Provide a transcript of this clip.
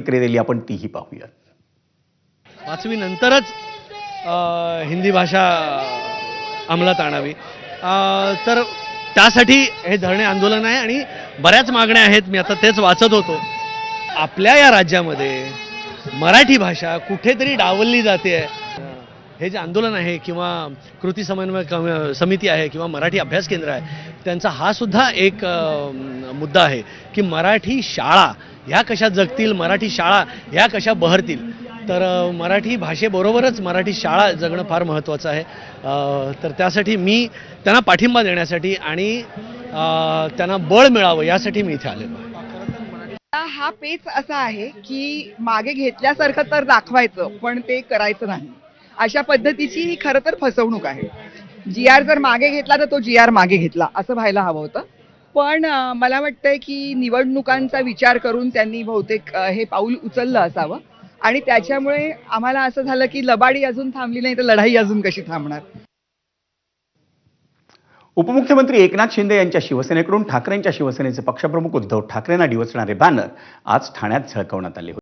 प्रतिक्रिया दिली आपण तीही पाहूया पाचवी नंतरच हिंदी भाषा अंमलात आणावी. तर त्यासाठी हे धरणे आंदोलन आहे आणि बऱ्याच मागण्या आहेत. मी आता तेच वाचत होतो. आपल्या या राज्यामध्ये मराठी भाषा कुठेतरी डावलली जाते हे जे आंदोलन आहे किंवा कृती समन्वय समिती आहे किंवा मराठी अभ्यास केंद्र आहे त्यांचा हा सुद्धा एक मुद्दा आहे की मराठी शाळा ह्या कशा जगतील? मराठी शाळा ह्या कशा बहरतील? तर मराठी भाषेबरोबरच मराठी शाळा जगणं फार महत्त्वाचं आहे. तर त्यासाठी मी त्यांना पाठिंबा देण्यासाठी आणि त्यांना बळ मिळावं यासाठी मी इथे आलेलो आहे. हा पेच असा आहे की मागे घेतल्यासारखं तर दाखवायचं पण ते करायचं नाही. अशा पद्धतीची ही खरं तर फसवणूक आहे. जी आर जर मागे घेतला तर तो जी आर मागे घेतला असं व्हायला हवं होतं. पण मला वाटतंय की निवडणुकांचा विचार करून त्यांनी बहुतेक हे पाऊल उचललं असावं. आणि त्याच्यामुळे आम्हाला असं झालं की लबाडी अजून थांबली नाही तर लढाई अजून कशी थांबणार? उपमुख्यमंत्री एकनाथ शिंदे यांच्या शिवसेनेकडून ठाकरेंच्या शिवसेनेचे पक्षप्रमुख उद्धव ठाकरेंना डिवचणारे बॅनर आज ठाण्यात झळकवण्यात आले होते.